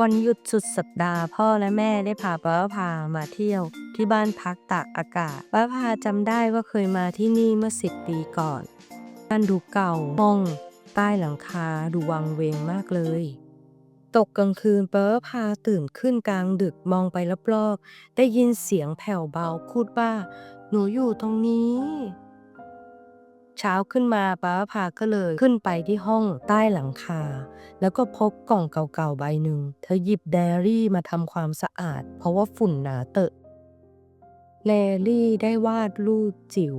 วันหยุดสุดสัปดาห์ พ่อและแม่ได้พาป้าพามาเที่ยว ที่บ้านพักตากอากาศป้าพาจำได้ว่าเคยมาที่นี่เมื่อสิบปีก่อนบ้านดูเก่าห้องใต้หลังคาดูวังเวงมากเลย ตกกลางคืนเป้อพาตื่นขึ้นกลางดึกมองไปรอบๆได้ยินเสียงแผ่วเบาพูดว่า หนูอยู่ตรงนี้ เช้าขึ้นมาป้าพาก็เลยขึ้นไปที่ห้องใต้หลังคา แล้วก็พบกล่องเก่าๆใบหนึ่ง เธอหยิบไดอารี่มาทำความสะอาด เพราะว่าฝุ่นหนาเตอะแลลี่ได้วาดรูปจิ๋ว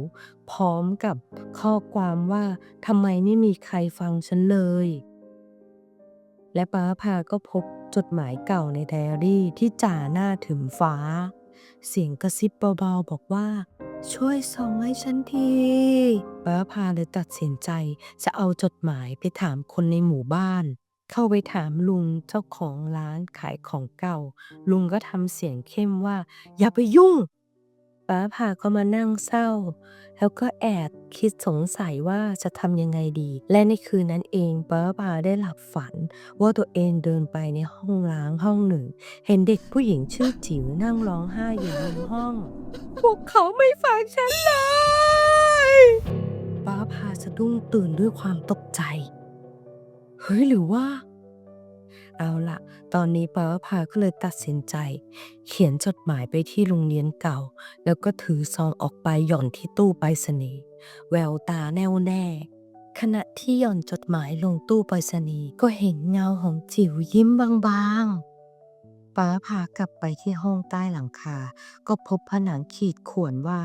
พร้อมกับข้อความว่าทำไมไม่มีใครฟังฉันเลย และป้าพาก็พบจดหมายเก่าในไดอารี่ที่จ่าหน้าถึงฟ้า เสียงกระซิบเบาๆบอกว่า ช่วยส่งให้ฉันทีป้าพาเลยตัดสินใจจะเอาจดหมายไปถามคนในหมู่บ้าน เข้าไปถามลุงเจ้าของร้านขายของเก่า ลุงก็ทำเสียงเข้มว่า อย่าไปยุ่ง ป้าพาก็มานั่งเศร้า แล้วก็แอบคิดสงสัยว่าจะทำยังไงดี และในคืนนั้นเองป้าพาได้หลับฝัน ว่าตัวเองเดินไปในห้องล้างห้องหนึ่ง เห็นเด็กผู้หญิงชื่อจิ๋วนั่งร้องไห้อยู่ในห้อง พวกเขาไม่ฟังฉันเลยป้าพาสะดุ้งตื่นด้วยความตกใจ เฮ้ยหรือว่า เอาละตอนนี้ป้าพาก็เลยตัดสินใจ เขียนจดหมายไปที่โรงเรียนเก่า แล้วก็ถือซองออกไปหย่อนที่ตู้ไปรษณีย์แววตาแน่วแน่ ขณะที่หย่อนจดหมายลงตู้ไปรษณีย์ก็เห็นเงาของจิ๋วยิ้มบางๆป้าพากลับไปที่ห้องใต้หลังคา ก็พบผนังขีดข่วนว่า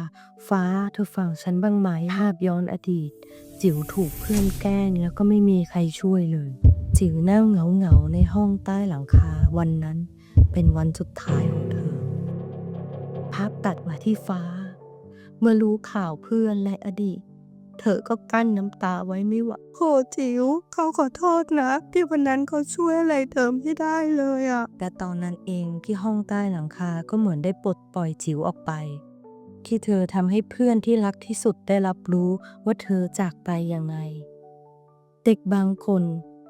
ฟ้าเธอฟังฉันบ้างไหมภาพย้อนอดีต จิ๋วถูกเพื่อนแกล้งแล้วก็ไม่มีใครช่วยเลย จิ๋วนั่งเหงาเหงาๆในห้องใต้หลังคาวันนั้นเป็นวันสุดท้ายของเธอ ภาพตัดมาที่ฟ้า เมื่อรู้ข่าวเพื่อนและอดีต เธอก็กั้นน้ำตาไว้ไม่ไหวโหจิ๋วเขาขอโทษนะ ที่วันนั้นเขาช่วยอะไรเธอไม่ได้เลยอะแต่ตอนนั้นเองที่ห้องใต้หลังคาก็เหมือนได้ปลดปล่อยจิ๋วออกไป ที่เธอทำให้เพื่อนที่รักที่สุดได้รับรู้ว่าเธอจากไปยังไงเด็กบางคน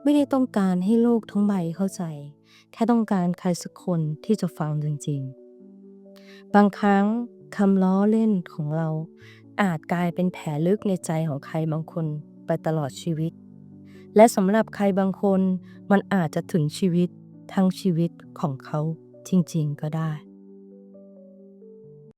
ไม่ได้ต้องการให้โลกทั้งใบเข้าใจ แค่ต้องการใครสักคนที่จะฟังจริงๆ บางครั้งคำล้อเล่นของเรา อาจกลายเป็นแผลลึกในใจของใครบางคนไปตลอดชีวิต และสำหรับใครบางคนมันอาจจะถึงชีวิตทั้งชีวิตของเขาจริงๆก็ได้